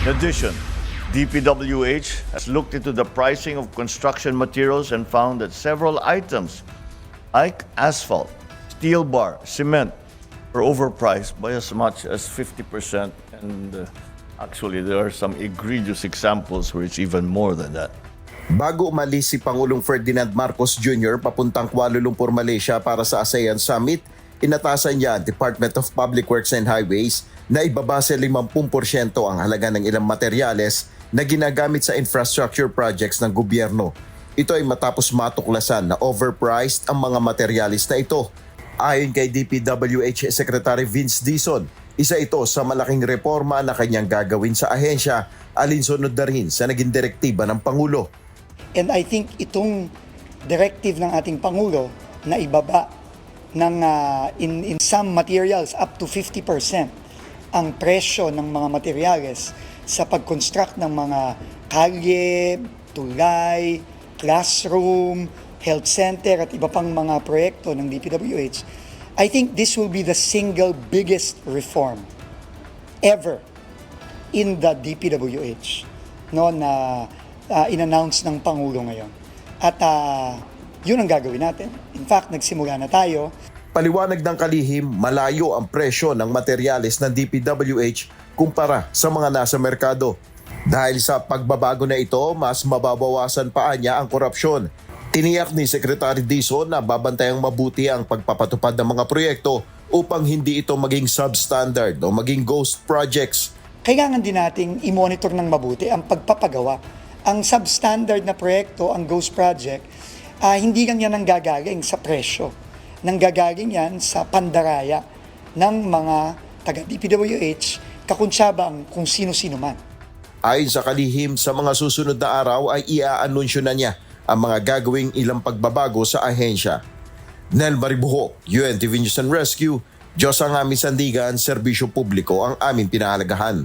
In addition, DPWH has looked into the pricing of construction materials and found that several items like asphalt, steel bar, cement are overpriced by as much as 50%. And uh, actually, there are some egregious examples where it's even more than that. Bago umalis si Pangulong Ferdinand Marcos Jr. papuntang Kuala Lumpur, Malaysia para sa ASEAN Summit, inatasan niya Department of Public Works and Highways na ibaba sa 50% ang halaga ng ilang materyales na ginagamit sa infrastructure projects ng gobyerno. Ito ay matapos matuklasan na overpriced ang mga materialis na ito. Ayon kay DPWH Secretary Vince Dizon, isa ito sa malaking reforma na kanyang gagawin sa ahensya alinsunod na rin sa naging direktiba ng Pangulo. And I think itong directive ng ating Pangulo na ibaba ng ah, in, in some materials up to 50% ang presyo ng mga materyales sa pag-construct ng mga kalye, tulay, classroom, health center at iba pang mga proyekto ng DPWH, I think this will be the single biggest reform ever in the DPWH no na uh, in-announce ng pangulo ngayon. At ah, yun ang gagawin natin. In fact, nagsimula na tayo. Paliwanag ng kalihim, malayo ang presyo ng materyales ng DPWH kumpara sa mga nasa merkado. Dahil sa pagbabago na ito, mas mababawasan pa niya ang korupsyon. Tiniyak ni Secretary Dizon na babantayang mabuti ang pagpapatupad ng mga proyekto upang hindi ito maging substandard o maging ghost projects. Kailangan din nating i-monitor ng mabuti ang pagpapagawa. Ang substandard na proyekto, ang GHOST project, ah, hindi lang yan ang gagaling sa presyo. Nanggagaling yan sa pandaraya ng mga taga DPWH, kakuntsaba ang kung sino-sino man. Ayon sa kalihim, sa mga susunod na araw ay iaanunsyo na niya ang mga gagawing ilang pagbabago sa ahensya. Nel Maribuho, UNTV News and Rescue, Diyos ang aming sandigan, serbisyo publiko ang aming pinahalagahan.